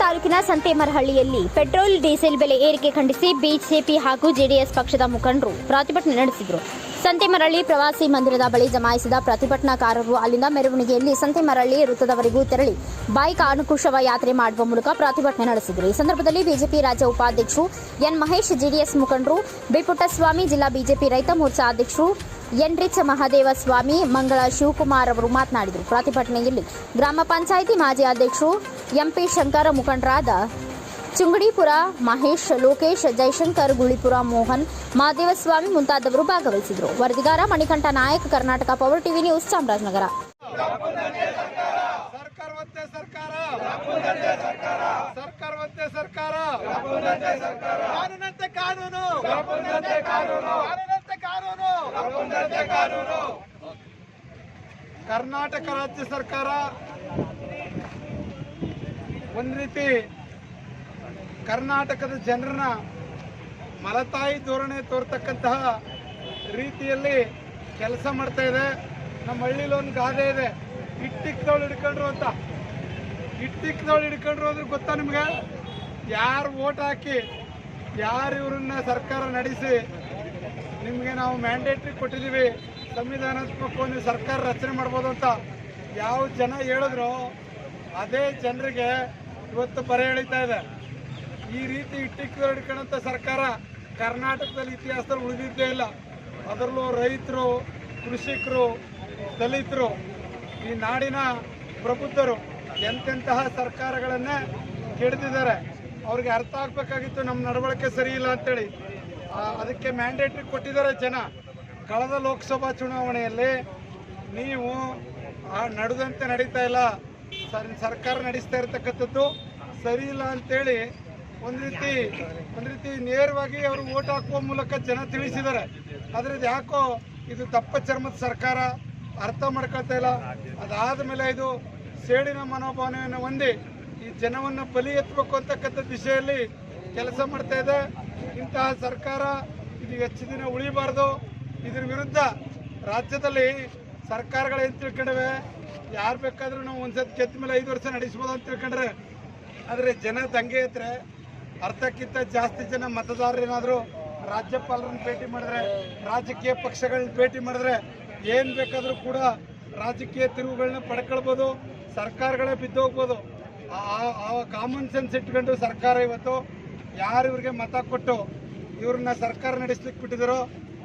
ತಾಲೂಕಿನ ಸಂತೇಮರಹಳ್ಳಿಯಲ್ಲಿ petrol, diesel ಬೆಲೆ ಏರಿಕೆ ಖಂಡಿಸಿ ಬಿಜೆಪಿ ಹಾಗೂ ಜೆಡಿಎಸ್ ಪಕ್ಷದ ಮುಖಂಡರು ಪ್ರತಿಭಟನೆ ನಡೆಸಿದರು. ಸಂತೇಮರಳ್ಳಿ ಪ್ರವಾಸಿ ಮಂದಿರದ ಬಳಿ ಜಮಾಯಿಸಿದ ಪ್ರತಿಭಟನಾಕಾರರು ಅಲ್ಲಿಂದ ಮೆರವಣಿಗೆಯಲ್ಲಿ ಸಂತೇಮರಳ್ಳಿ ವೃತ್ತದವರೆಗೂ ತೆರಳಿ ಬೈಕ್ ಅನುಕುಶವ ಯಾತ್ರೆ ಮಾಡುವ ಮೂಲಕ ಪ್ರತಿಭಟನೆ ನಡೆಸಿದರು. ಈ ಸಂದರ್ಭದಲ್ಲಿ ಬಿಜೆಪಿ ರಾಜ್ಯ ಉಪಾಧ್ಯಕ್ಷರು ಎನ್ ಮಹೇಶ್, ಜೆಡಿಎಸ್ ಮುಖಂಡರು ಬಿ ಪುಟ್ಟಸ್ವಾಮಿ ಜಿಲ್ಲಾ ಬಿಜೆಪಿ ರೈತ ಮೋರ್ಚಾ ಅಧ್ಯಕ್ಷರು ಎನ್ ಮಹಾದೇವ ಮಹದೇವ ಸ್ವಾಮಿ ಮಂಗಳ ಶಿವಕುಮಾರ್ ಅವರು ಮಾತನಾಡಿದರು. ಪ್ರತಿಭಟನೆಯಲ್ಲಿ ಗ್ರಾಮ ಪಂಚಾಯಿತಿ ಮಾಜಿ ಅಧ್ಯಕ್ಷರು ಎಂಪಿ ಶಂಕರ ಮುಖಂಡರಾದ ಚುಂಗಡಿಪುರ ಮಹೇಶ್ ಲೋಕೇಶ್ ಜಯಶಂಕರ್ ಗುಳಿಪುರ ಮೋಹನ್ ಮಹಾದೇವಸ್ವಾಮಿ ಮುಂತಾದವರು ಭಾಗವಹಿಸಿದರು. ವರದಿಗಾರ Manikantha Nayak Karnataka power TV news Chamarajanagar. ಸರ್ಕಾರವಂತೆ ಸರ್ಕಾರ. ಕರ್ನಾಟಕ ರಾಜ್ಯ ಸರ್ಕಾರ ಒಂದು ರೀತಿ ಕರ್ನಾಟಕದ ಜನರನ್ನ ಮಲತಾಯಿ ಧೋರಣೆ ತೋರ್ತಕ್ಕಂತಹ ರೀತಿಯಲ್ಲಿ ಕೆಲಸ ಮಾಡ್ತಾ ಇದೆ. ನಮ್ಮ ಹಳ್ಳಿಲಿ ಒಂದು ಗಾದೆ ಇದೆ. ಇಟ್ಟಿಕ್ದವಳು ಹಿಡ್ಕೊಂಡ್ರು ಅಂತ. ಇಟ್ಟಿಕ್ದವಳು ಹಿಡ್ಕೊಂಡ್ರು ಅಂದ್ರೆ ಗೊತ್ತಾ ನಿಮ್ಗೆ? ಯಾರು ಓಟ್ ಹಾಕಿ, ಯಾರು ಇವ್ರನ್ನ ಸರ್ಕಾರ ನಡೆಸಿ ನಿಮಗೆ ನಾವು ಮ್ಯಾಂಡೇಟ್ರಿ ಕೊಟ್ಟಿದ್ದೀವಿ. ಸಂವಿಧಾನಾತ್ಮಕ ಒಂದು ಸರ್ಕಾರ ರಚನೆ ಮಾಡ್ಬೋದು ಅಂತ. ಯಾವ ಜನ ಹೇಳಿದ್ರು ಅದೇ ಜನರಿಗೆ ಇವತ್ತು ಬರೆ ಎಳಿತಾ ಇದೆ. ಈ ರೀತಿ ಇಟ್ಟಿಕ್ಕು ಹಿಡ್ಕೊಂಡಂಥ ಸರ್ಕಾರ ಕರ್ನಾಟಕದಲ್ಲಿ ಇತಿಹಾಸದಲ್ಲಿ ಉಳಿದಿದ್ದೇ ಇಲ್ಲ. ಅದರಲ್ಲೂ ರೈತರು, ಕೃಷಿಕರು, ದಲಿತರು, ಈ ನಾಡಿನ ಪ್ರಬುದ್ಧರು ಎಂತೆಂತಹ ಸರ್ಕಾರಗಳನ್ನೇ ಕೆಡ್ದಿದ್ದಾರೆ. ಅವ್ರಿಗೆ ಅರ್ಥ ಆಗ್ಬೇಕಾಗಿತ್ತು ನಮ್ಮ ನಡವಳಿಕೆ ಸರಿ ಇಲ್ಲ ಅಂತೇಳಿ. ಅದಕ್ಕೆ ಮ್ಯಾಂಡೇಟ್ರಿ ಕೊಟ್ಟಿದ್ದಾರೆ ಜನ. ಕಳೆದ ಲೋಕಸಭಾ ಚುನಾವಣೆಯಲ್ಲಿ ನೀವು ನಡೆದಂತೆ ನಡೀತಾ ಇಲ್ಲ. ಸರ್, ಸರ್ಕಾರ ನಡೆಸ್ತಾ ಇರತಕ್ಕಂಥದ್ದು ಸರಿ ಇಲ್ಲ ಅಂತೇಳಿ ಒಂದು ರೀತಿ ಒಂದು ರೀತಿ ನೇರವಾಗಿ ಅವರು ಓಟ್ ಹಾಕುವ ಮೂಲಕ ಜನ ತಿಳಿಸಿದ್ದಾರೆ. ಆದರೆ ಇದು ಯಾಕೋ ಇದು ದಪ್ಪ ಚರ್ಮದ ಸರ್ಕಾರ, ಅರ್ಥ ಮಾಡ್ಕೊಳ್ತಾ ಇಲ್ಲ. ಅದಾದ ಮೇಲೆ ಇದು ಸೇಡಿನ ಮನೋಭಾವನೆಯನ್ನು ಹೊಂದಿ ಈ ಜನವನ್ನು ಬಲಿ ಎತ್ತಬೇಕು ಅಂತಕ್ಕಂಥ ದಿಶೆಯಲ್ಲಿ ಕೆಲಸ ಮಾಡ್ತಾ ಇದೆ. ಇಂತಹ ಸರ್ಕಾರ ಇದು ಹೆಚ್ಚು ದಿನ ಉಳಿಬಾರ್ದು. ಇದ್ರ ವಿರುದ್ಧ ರಾಜ್ಯದಲ್ಲಿ ಸರ್ಕಾರಗಳು ಏನು ತಿಳ್ಕೊಂಡವೆ? ಯಾರು ಬೇಕಾದ್ರೂ ನಾವು ಒಂದ್ಸತಿ ಕೆತ್ತ ಮೇಲೆ ಐದು ವರ್ಷ ನಡೆಸ್ಬೋದು ಅಂತ ತಿಳ್ಕೊಂಡ್ರೆ, ಆದರೆ ಜನ ದಂಗೆ ಇದ್ರೆ ಅರ್ಧಕ್ಕಿಂತ ಜಾಸ್ತಿ ಜನ ಮತದಾರರೇನಾದರೂ ರಾಜ್ಯಪಾಲರನ್ನ ಭೇಟಿ ಮಾಡಿದ್ರೆ, ರಾಜಕೀಯ ಪಕ್ಷಗಳನ್ನ ಭೇಟಿ ಮಾಡಿದ್ರೆ ಏನು ಬೇಕಾದರೂ ಕೂಡ ರಾಜಕೀಯ ತಿರುವುಗಳನ್ನ ಪಡ್ಕೊಳ್ಬೋದು, ಸರ್ಕಾರಗಳೇ ಬಿದ್ದೋಗ್ಬೋದು. ಆ- ಆ ಕಾಮನ್ ಸೆನ್ಸ್ ಇಟ್ಕೊಂಡು ಸರ್ಕಾರ ಇವತ್ತು ಯಾರು ಇವ್ರಿಗೆ ಮತ ಕೊಟ್ಟು ಇವ್ರನ್ನ ಸರ್ಕಾರ ನಡೆಸ್ಲಿಕ್ಕೆ ಬಿಟ್ಟಿದರೋ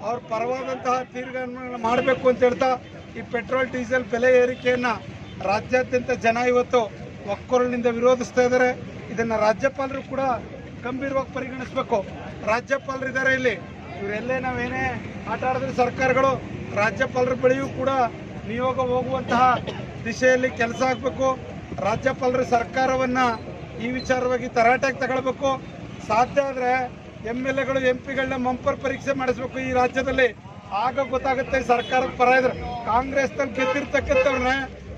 ಅವ್ರ ಪರವಾದಂತಹ ತೀರ್ಮಾನ ಮಾಡಬೇಕು ಅಂತ ಹೇಳ್ತಾ ಈ ಪೆಟ್ರೋಲ್, ಡೀಸೆಲ್ ಬೆಲೆ ಏರಿಕೆಯನ್ನ ರಾಜ್ಯಾದ್ಯಂತ ಜನ ಇವತ್ತು ಒಕ್ಕೊರಳಿನಿಂದ ವಿರೋಧಿಸ್ತಾ ಇದ್ದಾರೆ. ಇದನ್ನ ರಾಜ್ಯಪಾಲರು ಕೂಡ ಗಂಭೀರವಾಗಿ ಪರಿಗಣಿಸಬೇಕು. ರಾಜ್ಯಪಾಲರು ಇದ್ದಾರೆ ಇಲ್ಲಿ. ಇವರೆಲ್ಲೇ ನಾವೇನೇ ಆಟ ಆಡಿದ್ರೆ ಸರ್ಕಾರಗಳು ರಾಜ್ಯಪಾಲರ ಬಳಿಯೂ ಕೂಡ ನಿಯೋಗ ಹೋಗುವಂತಹ ದಿಶೆಯಲ್ಲಿ ಕೆಲಸ ಆಗಬೇಕು. ರಾಜ್ಯಪಾಲರು ಸರ್ಕಾರವನ್ನ ಈ ವಿಚಾರವಾಗಿ ತರಾಟೆಗೆ ತಗೊಳ್ಬೇಕು. ಸಾಧ್ಯ ಆದರೆ ಎಂ ಎಲ್ ಎಗಳು, ಎಂ ಪಿಗಳನ್ನ ಮಂಪರ್ ಪರೀಕ್ಷೆ ಮಾಡಿಸ್ಬೇಕು ಈ ರಾಜ್ಯದಲ್ಲಿ. ಆಗ ಗೊತ್ತಾಗುತ್ತೆ ಸರ್ಕಾರಕ್ಕೆ ಪರ ಇದ್ರೆ. ಕಾಂಗ್ರೆಸ್ನಲ್ಲಿ ಗೆದ್ದಿರ್ತಕ್ಕಂಥವ್ರನ್ನ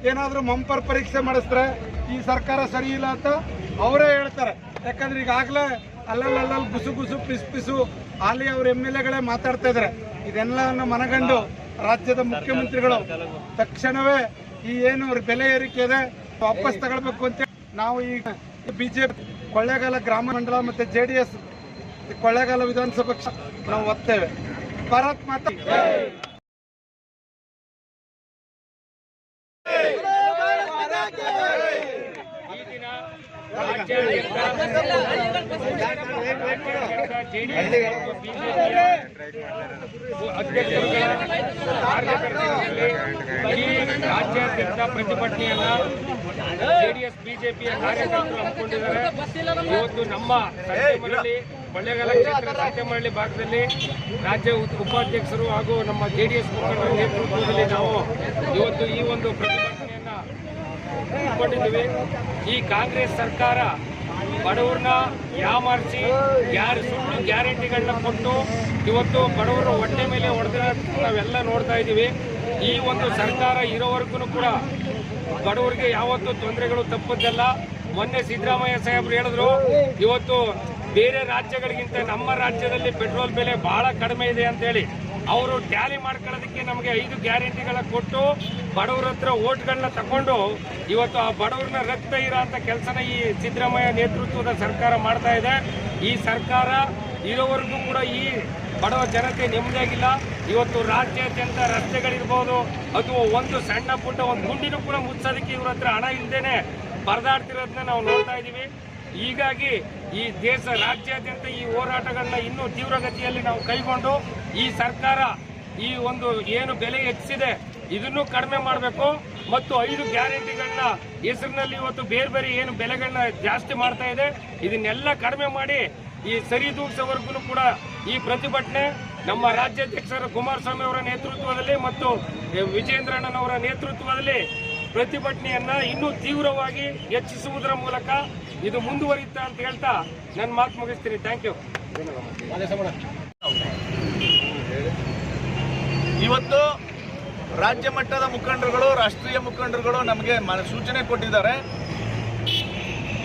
ಏನಾದರೂ ಮಂಪರ್ ಪರೀಕ್ಷೆ ಮಾಡಿಸಿದ್ರೆ ಈ ಸರ್ಕಾರ ಸರಿ ಇಲ್ಲ ಅಂತ ಅವರೇ ಹೇಳ್ತಾರೆ. ಯಾಕಂದ್ರೆ ಈಗಾಗಲೇ ಅಲ್ಲಲ್ಲಲ್ಲಿ ಗುಸು ಗುಸು, ಪಿಸು ಪಿಸು ಅಲ್ಲಿ ಅವ್ರ ಎಂ ಎಲ್ ಎಗಳೇ ಮಾತಾಡ್ತಾ ಇದ್ದಾರೆ ಇದೆಲ್ಲವನ್ನು ಮನಗಂಡು ರಾಜ್ಯದ ಮುಖ್ಯಮಂತ್ರಿಗಳು ತಕ್ಷಣವೇ ಈ ಏನು ಬೆಲೆ ಏರಿಕೆ ಇದೆ, ವಾಪಸ್ ತಗೊಳ್ಬೇಕು ಅಂತ ನಾವು ಈಗ ಬಿಜೆಪಿ ಕೊಳ್ಳೇಗಾಲ ಗ್ರಾಮ ಮಂಡಲ ಮತ್ತೆ ಜೆ ಡಿ ಎಸ್ ಕೊಳ್ಳೇಗಾಲ ವಿಧಾನಸಭಾ ನಾವು ಒತ್ತೇವೆ. ಭಾರತ್ ಮಾತಾ ಈ ರಾಜ್ಯಾದ್ಯಂತ ಪ್ರತಿಭಟನೆಯನ್ನ ಜೆಡಿಎಸ್ ಬಿಜೆಪಿಯ ಕಾರ್ಯಕರ್ತರು ಹಮ್ಮಿಕೊಂಡಿದ್ದಾರೆ ಇವತ್ತು ನಮ್ಮ ಸಂತೆಮರಳಿ ಕೊಳ್ಳೇಗಾಲ ಕ್ಷೇತ್ರ ಸಂತೆಮರಳಿ ಭಾಗದಲ್ಲಿ ರಾಜ್ಯ ಉಪಾಧ್ಯಕ್ಷರು ಹಾಗೂ ನಮ್ಮ ಜೆಡಿಎಸ್ ಮುಖಂಡರ ನೇತೃತ್ವದಲ್ಲಿ ನಾವು ಇವತ್ತು ಈ ಒಂದು ಪ್ರತಿಭಟನೆಯನ್ನ ಈ ಕಾಂಗ್ರೆಸ್ ಸರ್ಕಾರ ಬಡವ್ರನ್ನ ಯಾಮಾರಿಸಿ ಯಾರು ಸುಳ್ಳು ಗ್ಯಾರಂಟಿಗಳನ್ನ ಕೊಟ್ಟು ಇವತ್ತು ಬಡವರು ಹೊಟ್ಟೆ ಮೇಲೆ ಹೊಡೆದ ನಾವೆಲ್ಲ ನೋಡ್ತಾ ಇದ್ದೀವಿ. ಈ ಒಂದು ಸರ್ಕಾರ ಇರೋವರೆಗೂ ಕೂಡ ಬಡವರಿಗೆ ಯಾವತ್ತೂ ತೊಂದರೆಗಳು ತಪ್ಪದ್ದಲ್ಲ ಮೊನ್ನೆ ಸಿದ್ದರಾಮಯ್ಯ ಸಾಹೇಬ್ರು ಹೇಳಿದ್ರು, ಇವತ್ತು ಬೇರೆ ರಾಜ್ಯಗಳಿಗಿಂತ ನಮ್ಮ ರಾಜ್ಯದಲ್ಲಿ ಪೆಟ್ರೋಲ್ ಬೆಲೆ ಬಹಳ ಕಡಿಮೆ ಇದೆ ಅಂತ ಹೇಳಿ. ಅವರು ಟ್ಯಾಲಿ ಮಾಡ್ಕೊಳ್ಳೋದಕ್ಕೆ ನಮಗೆ ಐದು ಗ್ಯಾರಂಟಿಗಳ ಕೊಟ್ಟು ಬಡವರ ಹತ್ರ ಓಟ್ಗಳನ್ನ ತಗೊಂಡು ಇವತ್ತು ಆ ಬಡವ್ರನ್ನ ರಕ್ತ ಇರೋಂಥ ಕೆಲಸನ ಈ ಸಿದ್ದರಾಮಯ್ಯ ನೇತೃತ್ವದ ಸರ್ಕಾರ ಮಾಡ್ತಾ ಇದೆ. ಈ ಸರ್ಕಾರ ಇರೋವರೆಗೂ ಕೂಡ ಈ ಬಡವ ಜನತೆ ನೆಮ್ಮದಿಯಾಗಿಲ್ಲ. ಇವತ್ತು ರಾಜ್ಯಾದ್ಯಂತ ರಸ್ತೆಗಳಿರ್ಬೋದು ಅಥವಾ ಒಂದು ಸಣ್ಣ ಪುಟ್ಟ ಒಂದು ಗುಂಡಿನೂ ಕೂಡ ಮುಚ್ಚೋದಕ್ಕೆ ಇವ್ರ ಹತ್ರ ಹಣ ಇಲ್ಲದೇನೆ ಪರದಾಡ್ತಿರೋದನ್ನ ನಾವು ನೋಡ್ತಾ ಇದ್ದೀವಿ ಹೀಗಾಗಿ ಈ ದೇಶ ರಾಜ್ಯಾದ್ಯಂತ ಈ ಹೋರಾಟಗಳನ್ನ ಇನ್ನೂ ತೀವ್ರಗತಿಯಲ್ಲಿ ನಾವು ಕೈಗೊಂಡು ಈ ಸರ್ಕಾರ ಈ ಒಂದು ಏನು ಬೆಲೆ ಹೆಚ್ಚಿದೆ ಇದನ್ನು ಕಡಿಮೆ ಮಾಡಬೇಕು. ಮತ್ತು ಐದು ಗ್ಯಾರಂಟಿಗಳನ್ನ ಹೆಸರಿನಲ್ಲಿ ಇವತ್ತು ಬೇರೆ ಬೇರೆ ಏನು ಬೆಲೆಗಳನ್ನ ಜಾಸ್ತಿ ಮಾಡ್ತಾ ಇದೆ. ಇದನ್ನೆಲ್ಲ ಕಡಿಮೆ ಮಾಡಿ ಈ ಸರಿದೂಗಿಸೋವರೆಗೂ ಕೂಡ ಈ ಪ್ರತಿಭಟನೆ ನಮ್ಮ ರಾಜ್ಯಾಧ್ಯಕ್ಷರ ಕುಮಾರಸ್ವಾಮಿ ಅವರ ನೇತೃತ್ವದಲ್ಲಿ ಮತ್ತು ವಿಜೇಂದ್ರಣ್ಣನವರ ನೇತೃತ್ವದಲ್ಲಿ ಪ್ರತಿಭಟನೆಯನ್ನ ಇನ್ನೂ ತೀವ್ರವಾಗಿ ಹೆಚ್ಚಿಸುವುದರ ಮೂಲಕ ಇದು ಮುಂದುವರಿಯುತ್ತಾ ಅಂತ ಹೇಳ್ತಾ ನನ್ನ ಮಾತು ಮುಗಿಸ್ತೀನಿ. ಥ್ಯಾಂಕ್ ಯು ಇವತ್ತು ರಾಜ್ಯ ಮಟ್ಟದ ಮುಖಂಡರುಗಳು, ರಾಷ್ಟ್ರೀಯ ಮುಖಂಡರುಗಳು ನಮಗೆ ಸೂಚನೆ ಕೊಟ್ಟಿದ್ದಾರೆ.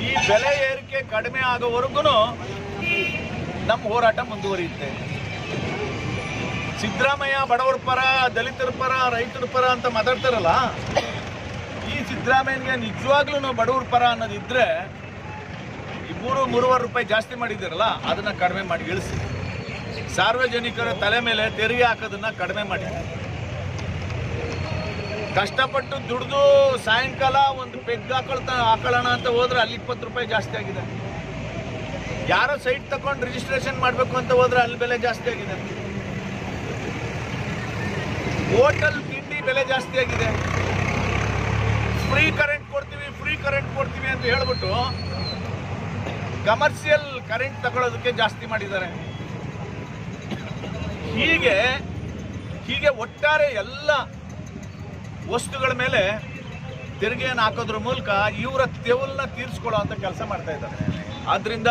ಈ ಬೆಲೆ ಏರಿಕೆ ಕಡಿಮೆ ಆಗೋವರೆಗೂ ನಮ್ಮ ಹೋರಾಟ ಮುಂದುವರಿಯುತ್ತೆ. ಸಿದ್ದರಾಮಯ್ಯ ಬಡವರ ಪರ, ದಲಿತರ ಪರ, ರೈತರ ಪರ ಅಂತ ಮಾತಾಡ್ತಾರಲ್ಲ, ಈ ಸಿದ್ದರಾಮಯ್ಯನಿಗೆ ನಿಜವಾಗ್ಲೂ ಬಡವರ ಪರ ಅನ್ನೋದಿದ್ರೆ ಈ ಮೂರು, ಮೂರುವರೆ ರೂಪಾಯಿ ಜಾಸ್ತಿ ಮಾಡಿದ್ದೀರಲ್ಲ, ಅದನ್ನ ಕಡಿಮೆ ಮಾಡಿ ಇಳಿಸಿ. ಸಾರ್ವಜನಿಕರ ತಲೆ ಮೇಲೆ ತೆರಿಗೆ ಹಾಕೋದನ್ನ ಕಡಿಮೆ ಮಾಡಿ. ಕಷ್ಟಪಟ್ಟು ದುಡ್ದು ಸಾಯಂಕಾಲ ಒಂದು ಪೆಗ್ ಹಾಕೊಳ್ತ ಹಾಕೊಳ್ಳೋಣ ಅಂತ ಹೋದ್ರೆ ಅಲ್ಲಿ ಇಪ್ಪತ್ತು ರೂಪಾಯಿ ಜಾಸ್ತಿ ಆಗಿದೆ. ಯಾರೋ ಸೈಟ್ ತಗೊಂಡು ರಿಜಿಸ್ಟ್ರೇಷನ್ ಮಾಡಬೇಕು ಅಂತ ಹೋದ್ರೆ ಅಲ್ಲಿ ಬೆಲೆ ಜಾಸ್ತಿ ಆಗಿದೆ. ಹೋಟೆಲ್ ತಿಂಡಿ ಬೆಲೆ ಜಾಸ್ತಿ ಆಗಿದೆ. ಫ್ರೀ ಕರೆಂಟ್ ಕೊಡ್ತೀವಿ ಫ್ರೀ ಕರೆಂಟ್ ಕೊಡ್ತೀವಿ ಅಂತ ಹೇಳ್ಬಿಟ್ಟು ಕಮರ್ಷಿಯಲ್ ಕರೆಂಟ್ ತಗೊಳ್ಳೋದಕ್ಕೆ ಜಾಸ್ತಿ ಮಾಡಿದ್ದಾರೆ. ಹೀಗೆ ಹೀಗೆ ಒಟ್ಟಾರೆ ಎಲ್ಲ ವಸ್ತುಗಳ ಮೇಲೆ ತೆರಿಗೆಯನ್ನು ಹಾಕೋದ್ರ ಮೂಲಕ ಇವರ ತೆವಲನ್ನ ತೀರಿಸ್ಕೊಳ್ಳೋ ಅಂತ ಕೆಲಸ ಮಾಡ್ತಾ ಇದ್ದಾರೆ. ಆದ್ದರಿಂದ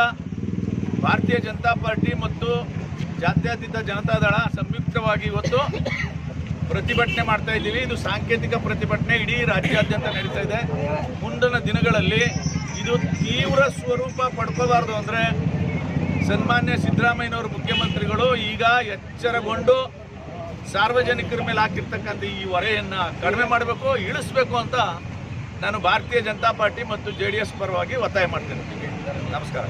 ಭಾರತೀಯ ಜನತಾ ಪಾರ್ಟಿ ಮತ್ತು ಜಾತ್ಯತೀತ ಜನತಾದಳ ಸಂಯುಕ್ತವಾಗಿ ಇವತ್ತು ಪ್ರತಿಭಟನೆ ಮಾಡ್ತಾ ಇದ್ದೀವಿ. ಇದು ಸಾಂಕೇತಿಕ ಪ್ರತಿಭಟನೆ. ಇಡೀ ರಾಜ್ಯಾದ್ಯಂತ ನಡೀತಾ ಇದೆ. ಮುಂದಿನ ದಿನಗಳಲ್ಲಿ ಇದು ತೀವ್ರ ಸ್ವರೂಪ ಪಡ್ಕೋಬಾರ್ದು ಅಂದರೆ ಸನ್ಮಾನ್ಯ ಸಿದ್ದರಾಮಯ್ಯನವರು ಮುಖ್ಯಮಂತ್ರಿಗಳು ಈಗ ಎಚ್ಚರಗೊಂಡು ಸಾರ್ವಜನಿಕರ ಮೇಲೆ ಹಾಕಿರ್ತಕ್ಕಂಥ ಈ ಹೊರೆಯನ್ನು ಕಡಿಮೆ ಮಾಡಬೇಕು, ಇಳಿಸ್ಬೇಕು ಅಂತ ನಾನು ಭಾರತೀಯ ಜನತಾ ಪಾರ್ಟಿ ಮತ್ತು ಜೆ ಪರವಾಗಿ ಒತ್ತಾಯ ಮಾಡ್ತೇನೆ. ನಮಸ್ಕಾರ.